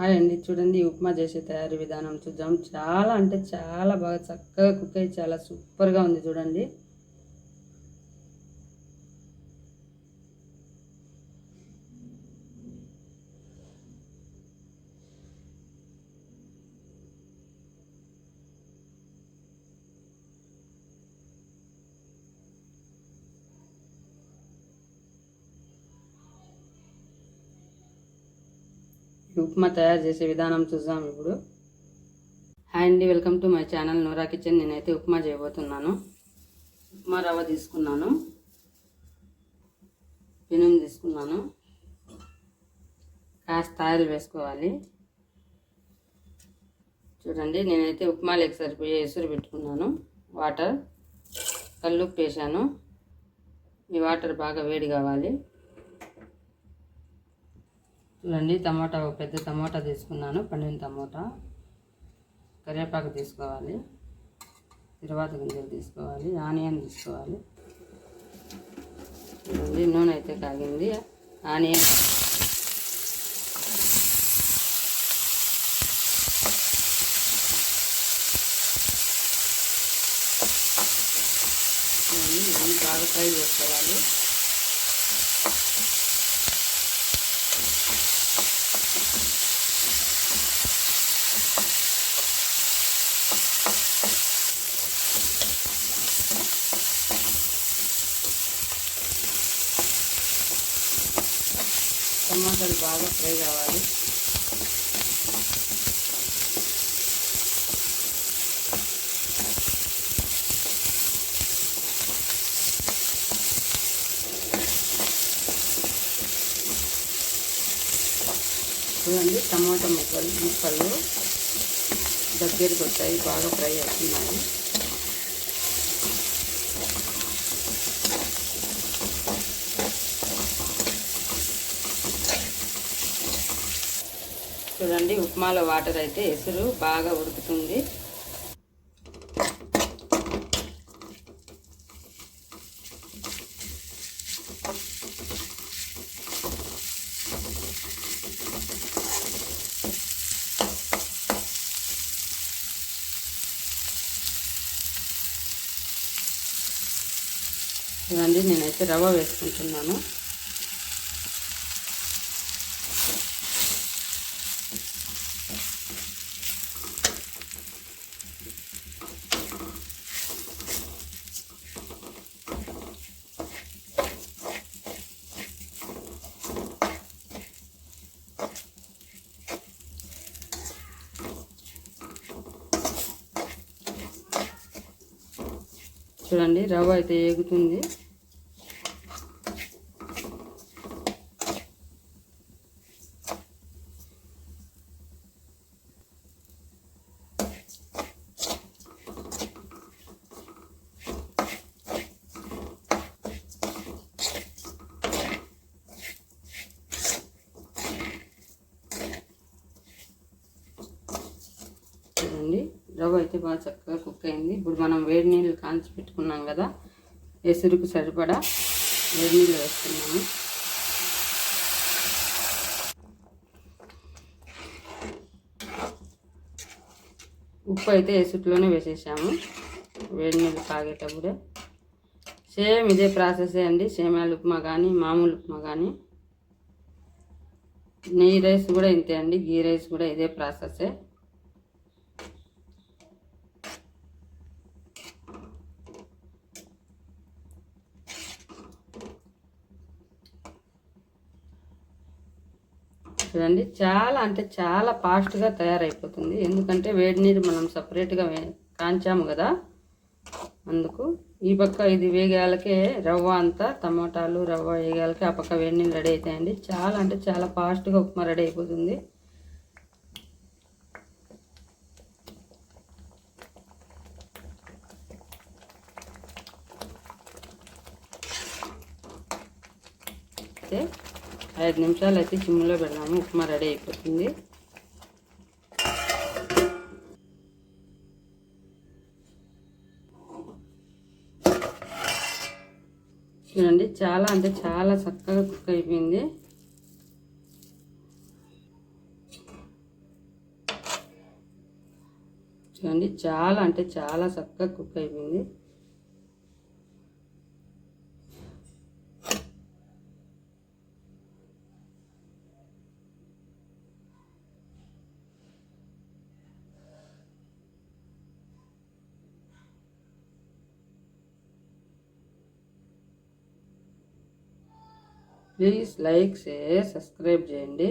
Hi అండి. చూడండి ఉప్మా చేసే తయారీ విధానం చూద్దాం. చాలా అంటే చాలా బాగా చక్కగా కుక్ అయ్యి చాలా సూపర్గా ఉంది చూడండి. ఉప్మా తయారు చేసే విధానం చూద్దాం ఇప్పుడు. హాయ్ అండి welcome to my channel Noora kitchen నేనైతే ఉప్మా చేయబోతున్నాను. ఉప్మా రవ్వ తీసుకున్నాను. పెనుము తీసుకున్నాను. కాస్త ఆయిల్ వేసుకోవాలి. చూడండి నేనైతే ఉప్మా ఉప్మాలోకి సరిపోయే ఎసురు పెట్టుకున్నాను. వాటర్ కల్లుప్పు వేసాను ఈ వాటర్ బాగా వేడి కావాలి. చూడండి టమాటా ఒక పెద్ద టమాటా తీసుకున్నాను పండిన టమాటా. కరివేపాకు తీసుకోవాలి తర్వాత గింజలు తీసుకోవాలి ఆనియన్ తీసుకోవాలి. చూడండి నూనె అయితే కాగింది ఆనియన్. బాగా ఫ్రై చేసుకోవాలి. టమాటాలు బాగా ఫ్రై కావాలి చూడండి టమాటా ముక్కలు ముక్కలు దగ్గరికి వచ్చాయి బాగా ఫ్రై అవుతున్నాయి. చూడండి ఉప్మాలో వాటర్ అయితే ఎసురు బాగా ఉడుకుతుంది. ఇవన్నీ నేనైతే రవ్వ వేసుకుంటున్నాను. చూడండి రవ్వ అయితే ఏగుతుంది. చూడండి. రవ్వ అయితే బాగా చక్కగా కుక్ అయింది. ఇప్పుడు మనం వేడి నీళ్ళు కాంచి పెట్టుకున్నాం కదా ఎసురుకు సరిపడా వేడి నీళ్ళు వేస్తున్నాము ఉప్పు అయితే ఎసుట్లోనే వేసేసాము. వేడి నీళ్ళు తాగేటప్పుడే సేమ్ ఇదే ప్రాసెసే అండి. సేమ్యాల ఉప్మా కానీ మామూలు ఉప్మా కానీ నెయ్యి రైస్ కూడా ఇంతే అండి. గీ రైస్ కూడా ఇదే ప్రాసెసే చూడండి. చాలా అంటే చాలా ఫాస్ట్గా తయారైపోతుంది. ఎందుకంటే వేడి నీరు మనం సపరేట్గా కాంచాము కదా. అందుకు ఈ పక్క ఇది వేగాలకే రవ్వ అంతా టమోటాలు రవ్వ వేగాలకే ఆ పక్క వేడి నీళ్ళు రెడీ అవుతాయండి చాలా అంటే చాలా ఫాస్ట్గా ఉప్మా రెడీ అయిపోతుంది. అయితే ఐదు నిమిషాలు అయితే సిమ్లో పెడదాము ఉప్మా రెడీ అయిపోతుంది. చూడండి చాలా అంటే చాలా చక్కగా కుక్ అయిపోయింది. చూడండి చాలా అంటే చాలా చక్కగా కుక్ అయిపోయింది. ప్లీజ్ లైక్ షేర్ సబ్స్క్రైబ్ చేయండి.